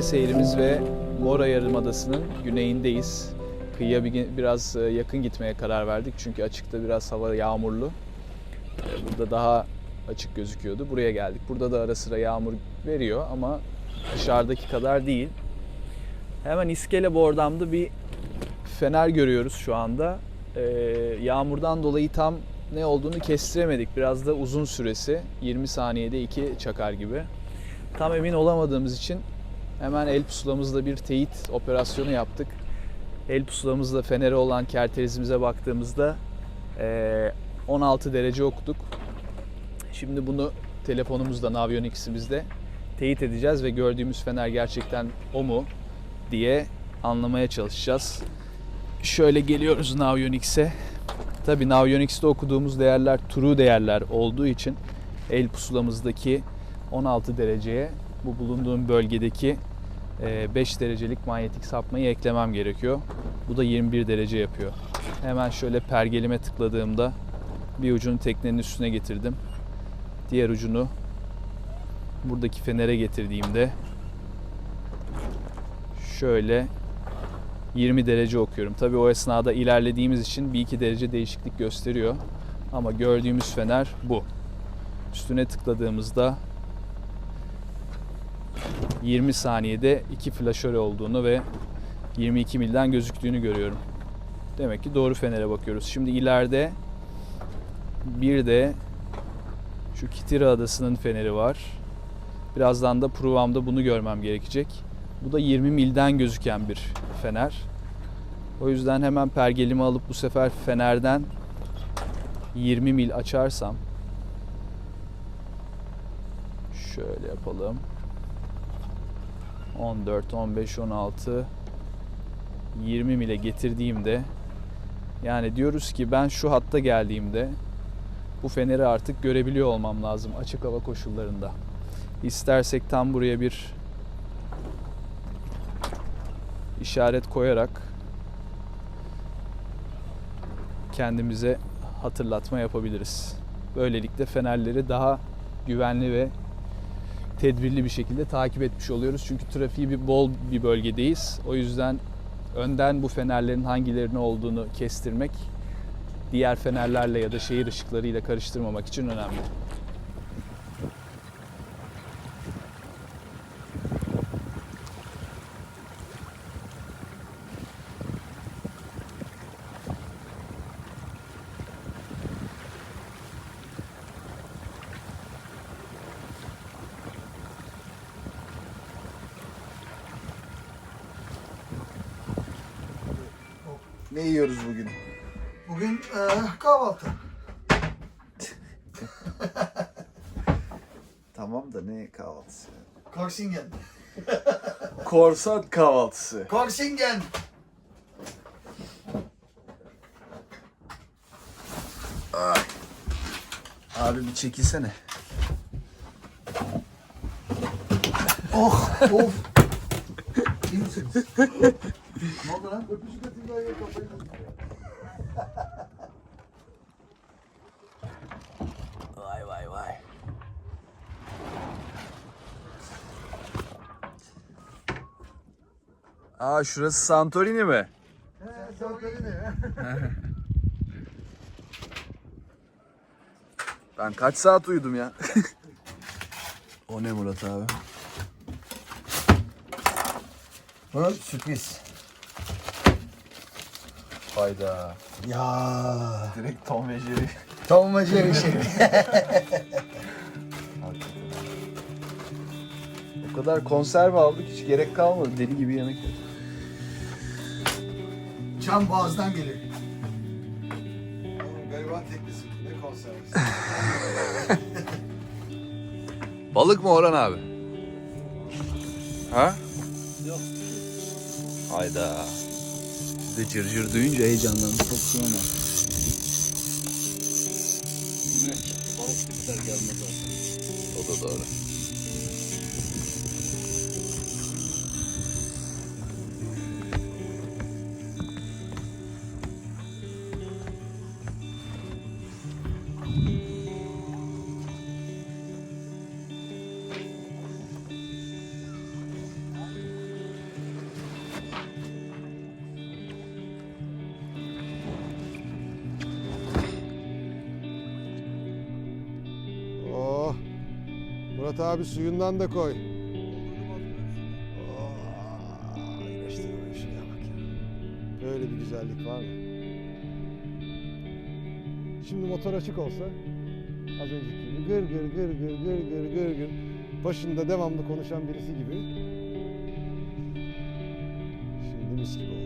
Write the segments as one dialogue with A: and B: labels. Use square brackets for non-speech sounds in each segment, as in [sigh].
A: gece seyrimiz ve Mora Yarımadası'nın güneyindeyiz. Kıyıya bir- biraz e, yakın gitmeye karar verdik çünkü açıkta biraz hava yağmurlu. Burada daha açık gözüküyordu. Buraya geldik. Burada da ara sıra yağmur veriyor ama dışarıdaki kadar değil. Hemen iskele bordamda bir fener görüyoruz şu anda. E, yağmurdan dolayı tam ne olduğunu kestiremedik. Biraz da uzun süresi. 20 saniyede iki çakar gibi. Tam emin olamadığımız için hemen el pusulamızla bir teyit operasyonu yaptık. El pusulamızla feneri olan kerterizimize baktığımızda eee, 16 derece okuduk. Şimdi bunu telefonumuzda, Navionics'imizde teyit edeceğiz ve gördüğümüz fener gerçekten o mu diye anlamaya çalışacağız. Şöyle geliyoruz Navionics'e. Tabii Navionics'te okuduğumuz değerler true değerler olduğu için el pusulamızdaki 16 dereceye bu bulunduğum bölgedeki 5 derecelik manyetik sapmayı eklemem gerekiyor. Bu da 21 derece yapıyor. Hemen şöyle pergelime tıkladığımda bir ucunu teknenin üstüne getirdim. Diğer ucunu buradaki fenere getirdiğimde şöyle 20 derece okuyorum. Tabii o esnada ilerlediğimiz için 1-2 derece değişiklik gösteriyor. Ama gördüğümüz fener bu. Üstüne tıkladığımızda 20 saniyede iki flaşör olduğunu ve 22 milden gözüktüğünü görüyorum. Demek ki doğru fenere bakıyoruz. Şimdi ileride bir de şu Kitira Adası'nın feneri var. Birazdan da provamda bunu görmem gerekecek. Bu da 20 milden gözüken bir fener. O yüzden hemen pergelimi alıp bu sefer fenerden 20 mil açarsam şöyle yapalım. 14, 15, 16, 20 mile getirdiğimde yani diyoruz ki ben şu hatta geldiğimde bu feneri artık görebiliyor olmam lazım açık hava koşullarında. İstersek tam buraya bir işaret koyarak kendimize hatırlatma yapabiliriz. Böylelikle fenerleri daha güvenli ve tedbirli bir şekilde takip etmiş oluyoruz. Çünkü trafiği bir bol bir bölgedeyiz. O yüzden önden bu fenerlerin hangilerine olduğunu kestirmek diğer fenerlerle ya da şehir ışıklarıyla karıştırmamak için önemli.
B: Ne yiyoruz bugün?
C: Bugün e, kahvaltı.
B: Tamam da ne kahvaltısı?
C: Korsingen.
B: Korsan kahvaltısı.
C: Korsingen.
B: Abi bir çekilsene.
C: Oh, of. Ne oldu lan? Öpücük atayım daha iyi kafayı.
B: Vay vay vay. Aa şurası Santorini mi?
C: He, [laughs] ne?
B: Ben kaç saat uyudum ya? [laughs] o ne Murat abi?
C: Bu sürpriz.
B: Hayda.
C: Ya.
B: Direkt Tom ve Jerry.
C: Tom ve Jerry şey. [laughs]
B: O kadar konserve aldık hiç gerek kalmadı. Deli gibi yemek
C: Çam boğazdan gelir.
D: Gariban teknesi. Ne konservesi? [laughs]
B: Balık mı Orhan abi? Ha? Yok. Hayda. Bir de cır cır duyunca heyecanlandım. Korktum ama. O da doğru.
D: Murat abi suyundan da koy. Böyle bir güzellik var mı? Şimdi motor açık olsa az önceki gibi gır gır gır gır gır gır gır gır başında devamlı konuşan birisi gibi. Şimdi mis gibi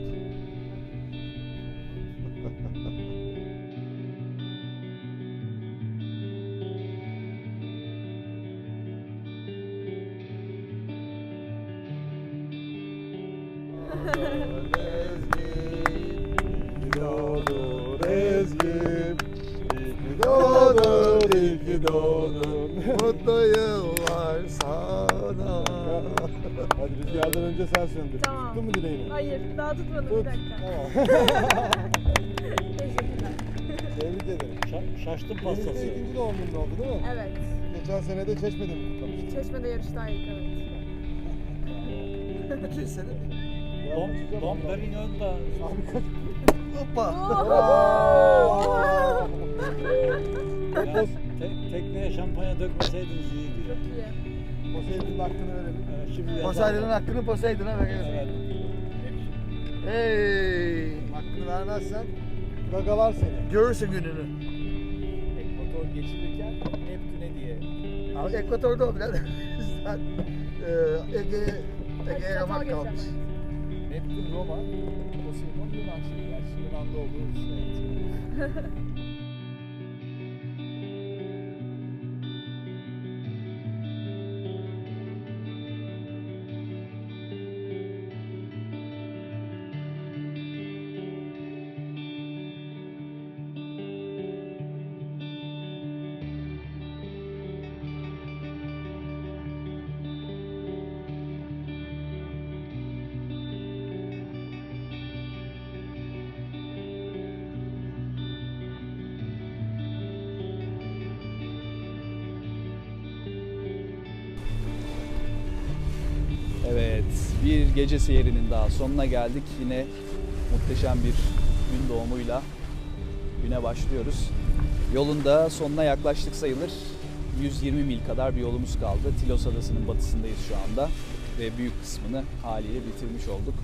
D: Mutlu yıllar sana. Hadi rüzgardan önce sen söndür.
E: Tamam.
D: Tuttun mu dileğini?
E: Hayır, daha tutmadım bir dakika.
D: Tamam.
E: Teşekkürler.
D: Tebrik ederim.
C: Şaştım
D: Senin
C: pastası.
D: de ikinci doğum günün oldu değil mi?
E: Evet.
D: Geçen sene de Çeşme'de mi kutlamıştın?
E: Çeşme'de yarıştaydık evet.
C: Bütün sene
D: Dom,
C: Dom Perignon da
D: Abi kaç?
C: Hoppa.
D: Pos-
C: Te- tekneye şampanya dökmeseydiniz iyiydi.
E: Çok iyi.
D: Poseidon'un hakkını verelim.
C: Evet, şimdi
F: Poseidon'un hakkını Poseidon'a verelim.
C: Evet.
F: Hey!
D: Hakkını vermezsen gagalar seni.
F: Görürsün gününü.
A: Motor geçirirken Neptüne diye
F: Abi Ekvator'da o biraz. [laughs] Sen, eee, Ege, Ege'ye
E: Çatal
F: ramak kalmış.
E: geçemedim.
A: Neptün Roma, Poseidon Yunan şehirler. Yunan'da olduğunu [laughs] düşünüyorum. Bir gece seyirinin daha sonuna geldik. Yine muhteşem bir gün doğumuyla güne başlıyoruz. Yolun da sonuna yaklaştık sayılır. 120 mil kadar bir yolumuz kaldı. Tilos Adası'nın batısındayız şu anda ve büyük kısmını haliyle bitirmiş olduk.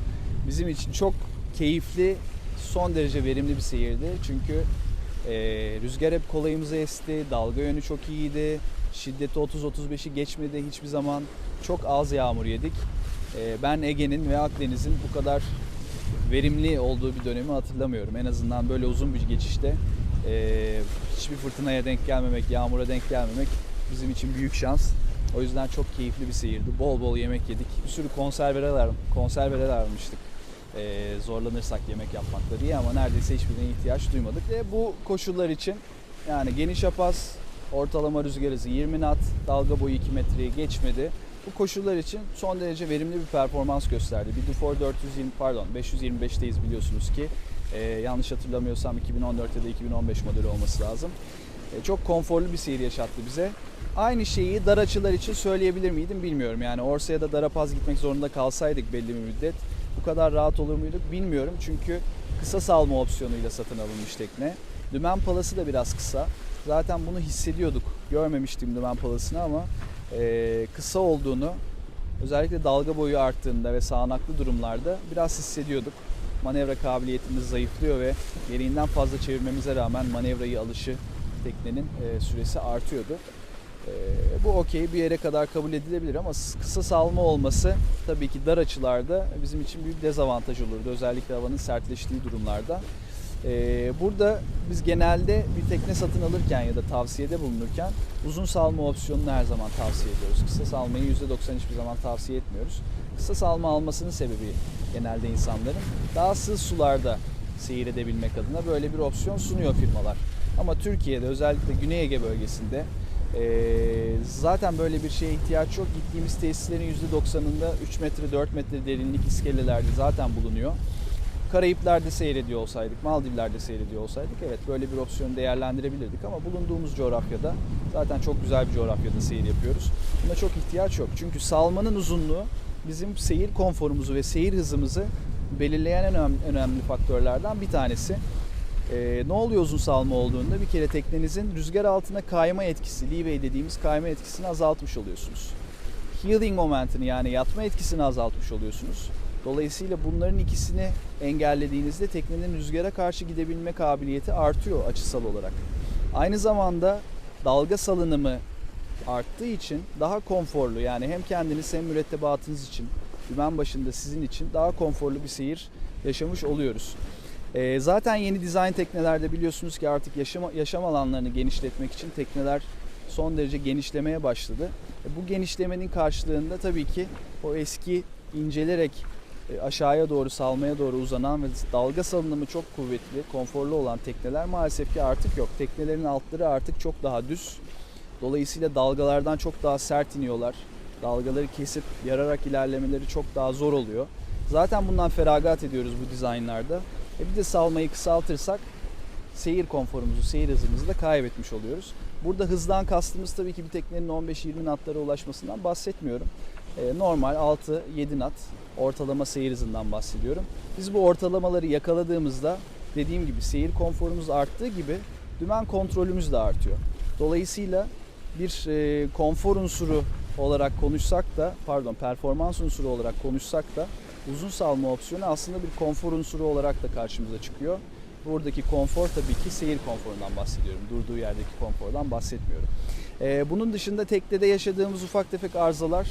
A: Bizim için çok keyifli, son derece verimli bir seyirdi. Çünkü e, rüzgar hep kolayımıza esti, dalga yönü çok iyiydi. Şiddeti 30-35'i geçmedi hiçbir zaman. Çok az yağmur yedik. E, ben Ege'nin ve Akdeniz'in bu kadar verimli olduğu bir dönemi hatırlamıyorum. En azından böyle uzun bir geçişte e, hiçbir fırtınaya denk gelmemek, yağmura denk gelmemek bizim için büyük şans. O yüzden çok keyifli bir seyirdi. Bol bol yemek yedik. Bir sürü konserveler, konserveler almıştık. E, zorlanırsak yemek yapmakta diye ama neredeyse hiçbirine ihtiyaç duymadık. Ve bu koşullar için yani geniş yapaz, ortalama rüzgar hızı 20 knot, dalga boyu 2 metreyi geçmedi. Bu koşullar için son derece verimli bir performans gösterdi. Bir Dufour 420 pardon 525'teyiz biliyorsunuz ki. Ee, yanlış hatırlamıyorsam 2014 ya da 2015 modeli olması lazım. Ee, çok konforlu bir seyir yaşattı bize. Aynı şeyi dar açılar için söyleyebilir miydim bilmiyorum. Yani Orsa'ya da Darapaz gitmek zorunda kalsaydık belli bir müddet bu kadar rahat olur muyduk bilmiyorum. Çünkü kısa salma opsiyonuyla satın alınmış tekne. Dümen palası da biraz kısa. Zaten bunu hissediyorduk. Görmemiştim dümen palasını ama e, kısa olduğunu özellikle dalga boyu arttığında ve sağanaklı durumlarda biraz hissediyorduk. Manevra kabiliyetimiz zayıflıyor ve gereğinden fazla çevirmemize rağmen manevrayı alışı teknenin e, süresi artıyordu. E, bu okey bir yere kadar kabul edilebilir ama kısa salma olması tabii ki dar açılarda bizim için büyük dezavantaj olurdu. Özellikle havanın sertleştiği durumlarda. Ee, burada biz genelde bir tekne satın alırken ya da tavsiyede bulunurken uzun salma opsiyonunu her zaman tavsiye ediyoruz. Kısa salmayı %90 hiçbir zaman tavsiye etmiyoruz. Kısa salma almasının sebebi genelde insanların daha sığ sularda seyredebilmek adına böyle bir opsiyon sunuyor firmalar. Ama Türkiye'de özellikle Güney Ege bölgesinde ee, zaten böyle bir şeye ihtiyaç yok. Gittiğimiz tesislerin %90'ında 3 metre 4 metre derinlik iskelelerde zaten bulunuyor. Karayipler'de seyrediyor olsaydık, Maldivler'de seyrediyor olsaydık evet böyle bir opsiyonu değerlendirebilirdik ama bulunduğumuz coğrafyada zaten çok güzel bir coğrafyada seyir yapıyoruz. Buna çok ihtiyaç yok. Çünkü salmanın uzunluğu bizim seyir konforumuzu ve seyir hızımızı belirleyen en önemli, faktörlerden bir tanesi. Ee, ne oluyor uzun salma olduğunda bir kere teknenizin rüzgar altına kayma etkisi, leeway dediğimiz kayma etkisini azaltmış oluyorsunuz. Healing momentini yani yatma etkisini azaltmış oluyorsunuz. Dolayısıyla bunların ikisini engellediğinizde teknenin rüzgara karşı gidebilme kabiliyeti artıyor açısal olarak. Aynı zamanda dalga salınımı arttığı için daha konforlu yani hem kendiniz hem mürettebatınız için dümen başında sizin için daha konforlu bir seyir yaşamış oluyoruz. Ee, zaten yeni dizayn teknelerde biliyorsunuz ki artık yaşam, yaşam alanlarını genişletmek için tekneler son derece genişlemeye başladı. E, bu genişlemenin karşılığında tabii ki o eski incelerek e, aşağıya doğru salmaya doğru uzanan ve dalga salınımı çok kuvvetli, konforlu olan tekneler maalesef ki artık yok. Teknelerin altları artık çok daha düz. Dolayısıyla dalgalardan çok daha sert iniyorlar. Dalgaları kesip yararak ilerlemeleri çok daha zor oluyor. Zaten bundan feragat ediyoruz bu dizaynlarda. E bir de salmayı kısaltırsak seyir konforumuzu, seyir hızımızı da kaybetmiş oluyoruz. Burada hızdan kastımız tabii ki bir teknenin 15-20 knotlara ulaşmasından bahsetmiyorum. E, normal 6-7 knot ortalama seyir hızından bahsediyorum. Biz bu ortalamaları yakaladığımızda dediğim gibi seyir konforumuz arttığı gibi dümen kontrolümüz de artıyor. Dolayısıyla bir e, konfor unsuru olarak konuşsak da pardon performans unsuru olarak konuşsak da uzun salma opsiyonu aslında bir konfor unsuru olarak da karşımıza çıkıyor. Buradaki konfor tabii ki seyir konforundan bahsediyorum. Durduğu yerdeki konfordan bahsetmiyorum. Ee, bunun dışında teknede yaşadığımız ufak tefek arızalar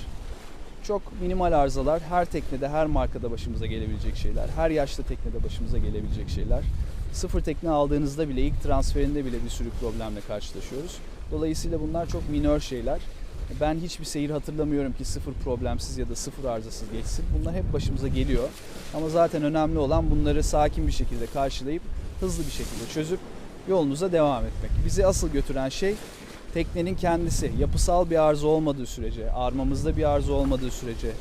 A: çok minimal arızalar. Her teknede, her markada başımıza gelebilecek şeyler. Her yaşta teknede başımıza gelebilecek şeyler. Sıfır tekne aldığınızda bile, ilk transferinde bile bir sürü problemle karşılaşıyoruz. Dolayısıyla bunlar çok minör şeyler. Ben hiçbir seyir hatırlamıyorum ki sıfır problemsiz ya da sıfır arızasız geçsin. Bunlar hep başımıza geliyor. Ama zaten önemli olan bunları sakin bir şekilde karşılayıp hızlı bir şekilde çözüp yolunuza devam etmek. Bizi asıl götüren şey teknenin kendisi. Yapısal bir arıza olmadığı sürece, armamızda bir arıza olmadığı sürece,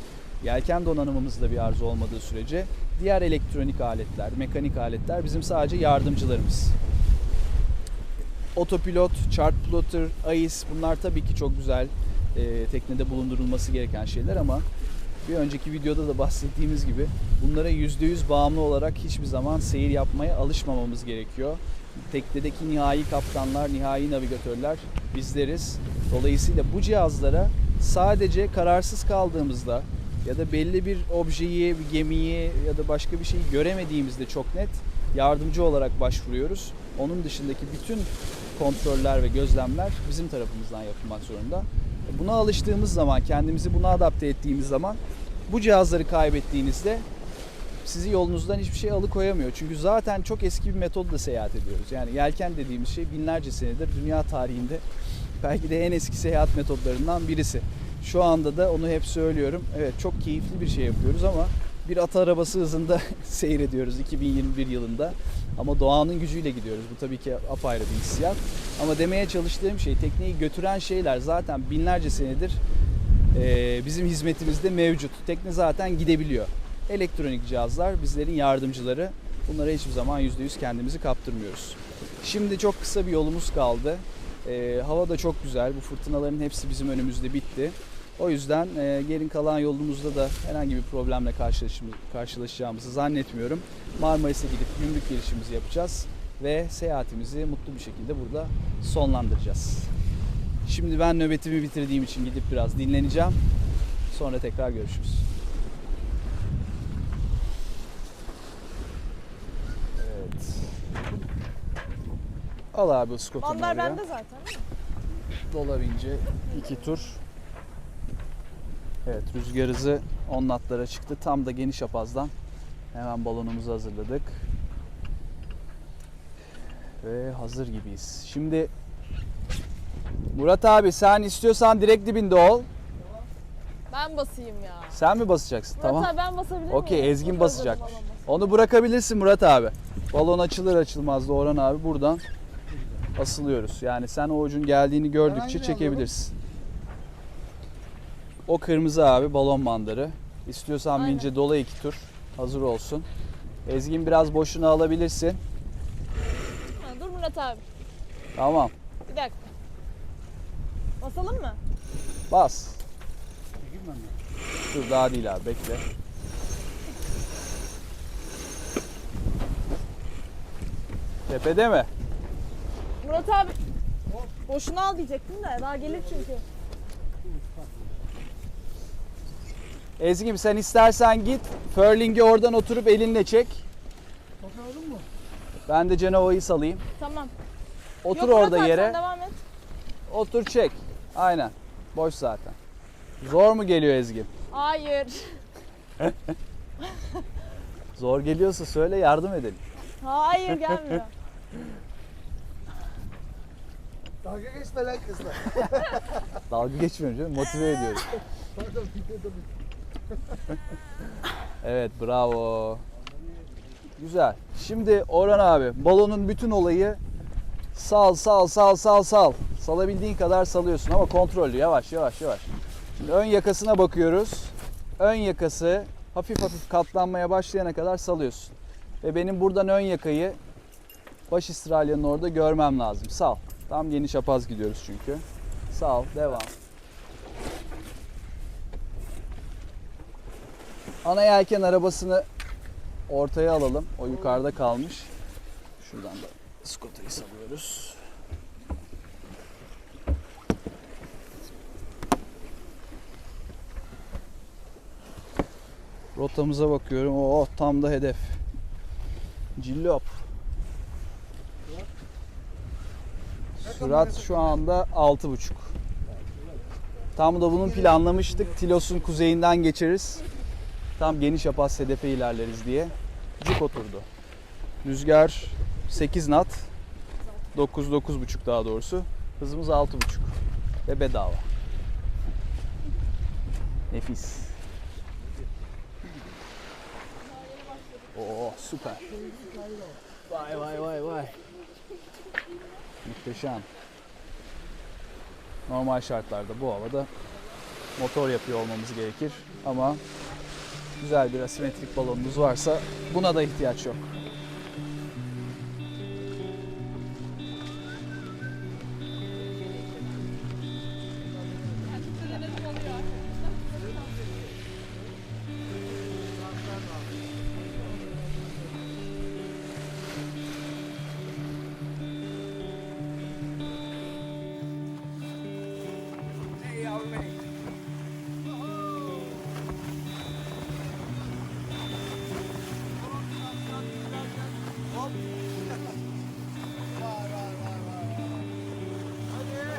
A: yelken donanımımızda bir arıza olmadığı sürece diğer elektronik aletler, mekanik aletler bizim sadece yardımcılarımız. Otopilot, chart plotter, AIS bunlar tabii ki çok güzel e, teknede bulundurulması gereken şeyler ama bir önceki videoda da bahsettiğimiz gibi bunlara %100 bağımlı olarak hiçbir zaman seyir yapmaya alışmamamız gerekiyor. Teknedeki nihai kaptanlar, nihai navigatörler bizleriz. Dolayısıyla bu cihazlara sadece kararsız kaldığımızda ya da belli bir objeyi, bir gemiyi ya da başka bir şeyi göremediğimizde çok net yardımcı olarak başvuruyoruz. Onun dışındaki bütün kontroller ve gözlemler bizim tarafımızdan yapılmak zorunda. Buna alıştığımız zaman, kendimizi buna adapte ettiğimiz zaman bu cihazları kaybettiğinizde sizi yolunuzdan hiçbir şey alıkoyamıyor. Çünkü zaten çok eski bir metodla seyahat ediyoruz. Yani yelken dediğimiz şey binlerce senedir dünya tarihinde belki de en eski seyahat metodlarından birisi. Şu anda da onu hep söylüyorum. Evet çok keyifli bir şey yapıyoruz ama bir at arabası hızında [laughs] seyrediyoruz 2021 yılında. Ama doğanın gücüyle gidiyoruz. Bu tabii ki apayrı bir hissiyat. Ama demeye çalıştığım şey tekneyi götüren şeyler zaten binlerce senedir e, bizim hizmetimizde mevcut. Tekne zaten gidebiliyor. Elektronik cihazlar bizlerin yardımcıları. Bunlara hiçbir zaman %100 kendimizi kaptırmıyoruz. Şimdi çok kısa bir yolumuz kaldı. E, hava da çok güzel. Bu fırtınaların hepsi bizim önümüzde bitti. O yüzden e, geri kalan yolumuzda da herhangi bir problemle karşılaşacağımızı zannetmiyorum. Marmaris'e gidip gümrük girişimizi yapacağız ve seyahatimizi mutlu bir şekilde burada sonlandıracağız. Şimdi ben nöbetimi bitirdiğim için gidip biraz dinleneceğim. Sonra tekrar görüşürüz. Evet. Al abi ıskotunu
E: Onlar
A: oraya.
E: bende zaten değil mi?
A: Dolabince iki tur. Evet rüzgar hızı 10 knotlara çıktı. Tam da geniş apazdan hemen balonumuzu hazırladık. Ve hazır gibiyiz. Şimdi Murat abi sen istiyorsan direkt dibinde ol.
E: Ben basayım ya.
A: Sen mi basacaksın?
E: Murat
A: tamam.
E: abi ben basabilir miyim?
A: Okey Ezgin
E: Çok
A: basacakmış.
E: özledim
A: Onu bırakabilirsin Murat abi. Balon açılır açılmaz da Orhan abi buradan asılıyoruz. Yani sen o ucun geldiğini gördükçe çekebilirsin. O kırmızı abi balon mandarı. İstiyorsan
E: Aynen.
A: bince dola iki tur. Hazır olsun. Ezgin biraz boşuna alabilirsin.
E: Ha, dur Murat abi.
A: Tamam.
E: Bir dakika. Basalım mı?
A: Bas. Dur daha değil abi bekle. Tepede mi?
E: Murat abi. Boşuna al diyecektim de daha gelir çünkü.
A: Ezgi'm sen istersen git. Furling'i oradan oturup elinle çek.
C: Bakalım mı?
A: Ben de Cenova'yı salayım.
E: Tamam.
A: Otur
E: Yok, Murat
A: orada
E: abi,
A: yere.
E: Sen devam et.
A: Otur çek. Aynen. Boş zaten. Zor mu geliyor Ezgi?
E: Hayır. [laughs]
A: Zor geliyorsa söyle yardım edelim.
E: Hayır gelmiyor. [laughs]
C: Dalga geçme lan kızla. [laughs]
A: Dalga geçmiyorum canım. Motive ediyorum.
C: Pardon
A: Evet bravo. Güzel. Şimdi Orhan abi balonun bütün olayı sal sal sal sal sal. Salabildiğin kadar salıyorsun ama kontrollü yavaş yavaş yavaş. Şimdi ön yakasına bakıyoruz. Ön yakası hafif hafif katlanmaya başlayana kadar salıyorsun. Ve benim buradan ön yakayı baş istralyanın orada görmem lazım. Sal. Tam geniş apaz gidiyoruz çünkü. Sal. Devam. Ana yelken arabasını ortaya alalım. O yukarıda kalmış. Şuradan da skotayı salıyoruz. Rotamıza bakıyorum. Oo tam da hedef. Cillop. Sürat şu anda 6.5. Tam da bunun planlamıştık. Tilos'un kuzeyinden geçeriz. Tam geniş yapaz hedefe ilerleriz diye. Cuk oturdu. Rüzgar 8 knot. 9 9.5 daha doğrusu. Hızımız 6.5 ve bedava. Nefis. Oo süper. Vay vay vay vay. Muhteşem. Normal şartlarda bu havada motor yapıyor olmamız gerekir ama güzel bir asimetrik balonunuz varsa buna da ihtiyaç yok.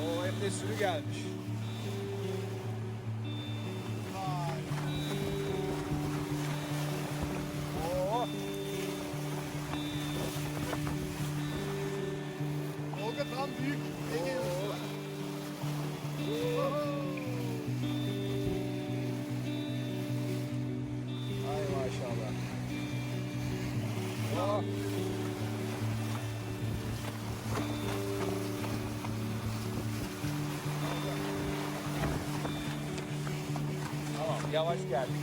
A: O hem de sürü gelmiş. Yavaş geldik.